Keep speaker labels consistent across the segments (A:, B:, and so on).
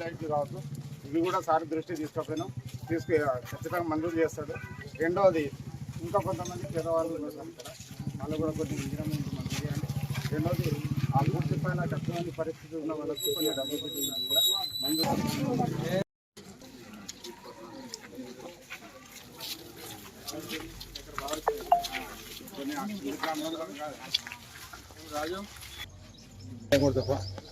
A: లైట్లు కావచ్చు ఇవి కూడా సార్ దృష్టి తీసుకుపోయినాం తీసుకు ఖచ్చితంగా మంజూరు చేస్తాడు. రెండవది ఇంకా కొంతమంది పేదవాళ్ళు ఉన్నారు వాళ్ళు కూడా కొన్ని ఇంజనీరింగ్ మంజూరు చేయండి రెండవది ఆ పూర్తి పైన కష్టమైన పరిస్థితి ఉన్న వాళ్ళకి కొన్ని డబ్బులు పెట్టి కూడా మంజూరు రాజు. ఇళ్ళ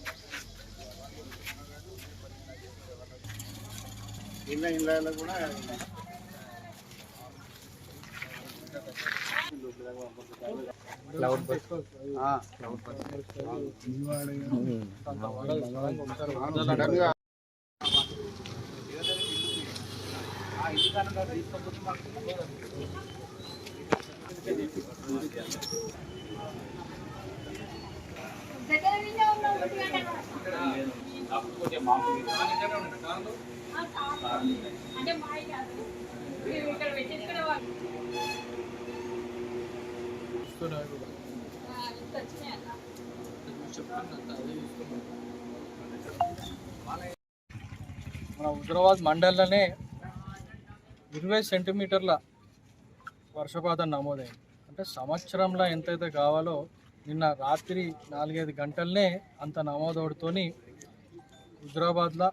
A: ఇళ్ళలో కూడా ఆ, సడన్గా
B: దగ్గర నుంచే ఉన్నాం ఒకటి గంటకు. అంటే మాయ కాదు ఇక్కడ
C: మన హుజరాబాద్ మండలంలోనే ఇరవై సెంటీమీటర్ల వర్షపాతం నమోదైంది. అంటే సంవత్సరంలో ఎంతైతే కావాలో నిన్న రాత్రి నాలుగైదు గంటలనే అంత నమోదవుడుతోని హుజరాబాద్లో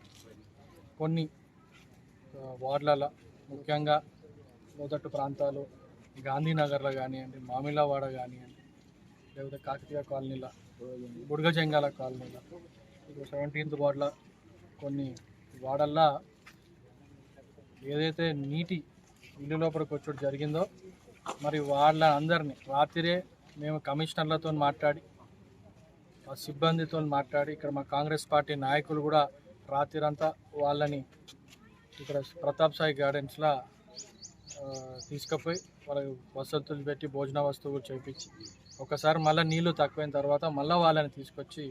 C: కొన్ని వార్డులలో ముఖ్యంగా లోతట్టు ప్రాంతాలు గాంధీనగర్లో కానివ్వండి మామిలావాడ కానివ్వండి లేకపోతే కాకతీయ కాలనీలో బుడగజంగాల కాలనీలో ఇప్పుడు సెవెంటీన్త్ వార్డుల కొన్ని వాడల్లా ఏదైతే నీటి ఇల్లు లోపలికి వచ్చుడు జరిగిందో మరి వాళ్ళ అందరినీ రాత్రిరే మేము కమిషనర్లతో మాట్లాడి ఆ సిబ్బందితో మాట్లాడి ఇక్కడ మా కాంగ్రెస్ పార్టీ నాయకులు కూడా రాత్రిరంతా వాళ్ళని ఇక్కడ ప్రతాప్ సాయి గార్డెన్స్లో తీసుకుపోయి వాళ్ళకి వసతులు పెట్టి భోజన వస్తువులు చేయించి ఒకసారి మళ్ళీ నీళ్ళు తక్కువైన తర్వాత మళ్ళీ వాళ్ళని తీసుకొచ్చి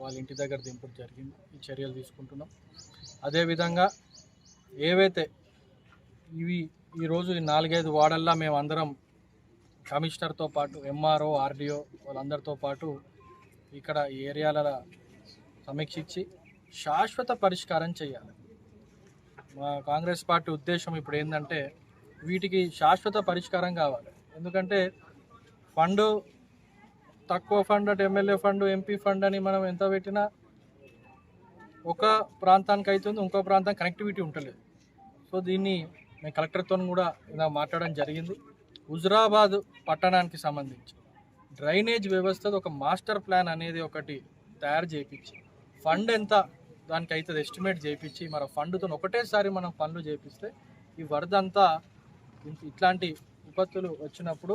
C: వాళ్ళ ఇంటి దగ్గర దింపుడు జరిగింది. ఈ చర్యలు తీసుకుంటున్నాం. అదేవిధంగా ఏవైతే ఇవి ఈరోజు ఈ నాలుగైదు వార్డల్లా మేము అందరం కమిషనర్తో పాటు ఎంఆర్ఓ ఆర్డీఓ వాళ్ళందరితో పాటు ఇక్కడ ఈ ఏరియాల సమీక్షించి శాశ్వత పరిష్కారం చేయాలి. మా కాంగ్రెస్ పార్టీ ఉద్దేశం ఇప్పుడు ఏంటంటే వీటికి శాశ్వత పరిష్కారం కావాలి. ఎందుకంటే ఫండ్ తక్కువ ఫండ్ అటు ఎమ్మెల్యే ఫండ్ ఎంపీ ఫండ్ అని మనం ఎంత పెట్టినా ఒక ప్రాంతానికి అవుతుంది ఇంకో ప్రాంతం కనెక్టివిటీ ఉండలేదు సో దీన్ని మేము కలెక్టర్తో కూడా ఇలా మాట్లాడడం జరిగింది. హుజరాబాద్ పట్టణానికి సంబంధించి డ్రైనేజ్ వ్యవస్థ ఒక మాస్టర్ ప్లాన్ అనేది ఒకటి తయారు చేయించి ఫండ్ ఎంత దానికి అవుతుంది ఎస్టిమేట్ చేయించి మన ఫండ్తో ఒకటేసారి మనం పనులు చేపిస్తే ఈ వరద అంతా ఇట్లాంటి విపత్తులు వచ్చినప్పుడు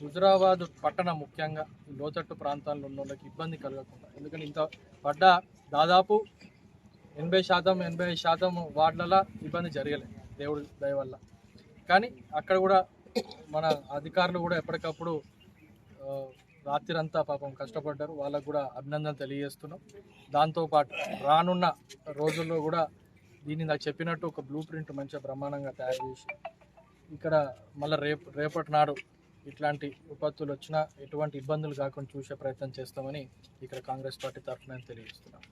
C: హుజరాబాద్ పట్టణం ముఖ్యంగా లోతట్టు ప్రాంతాల్లో ఉన్న వాళ్ళకి ఇబ్బంది కలగకుండా. ఎందుకంటే ఇంత పడ్డ దాదాపు ఎనభై శాతం ఎనభై శాతం వార్డులలో ఇబ్బంది జరగలేదు దేవుడు దయ వల్ల. కానీ అక్కడ కూడా మన అధికారులు కూడా ఎప్పటికప్పుడు రాత్రిరంతా పాపం కష్టపడ్డారు. వాళ్ళకు కూడా అభినందనలు తెలియజేస్తున్నాం. దాంతోపాటు రానున్న రోజుల్లో కూడా దీన్ని నాకు చెప్పినట్టు ఒక బ్లూ ప్రింట్ మంచిగా బ్రహ్మాండంగా తయారు చేసి ఇక్కడ మళ్ళీ రేపు రేపటి నాడు ఇట్లాంటి విపత్తులు వచ్చినా ఎటువంటి ఇబ్బందులు కాకుండా చూసే ప్రయత్నం చేస్తామని ఇక్కడ కాంగ్రెస్ పార్టీ తరఫున తెలియజేస్తున్నాం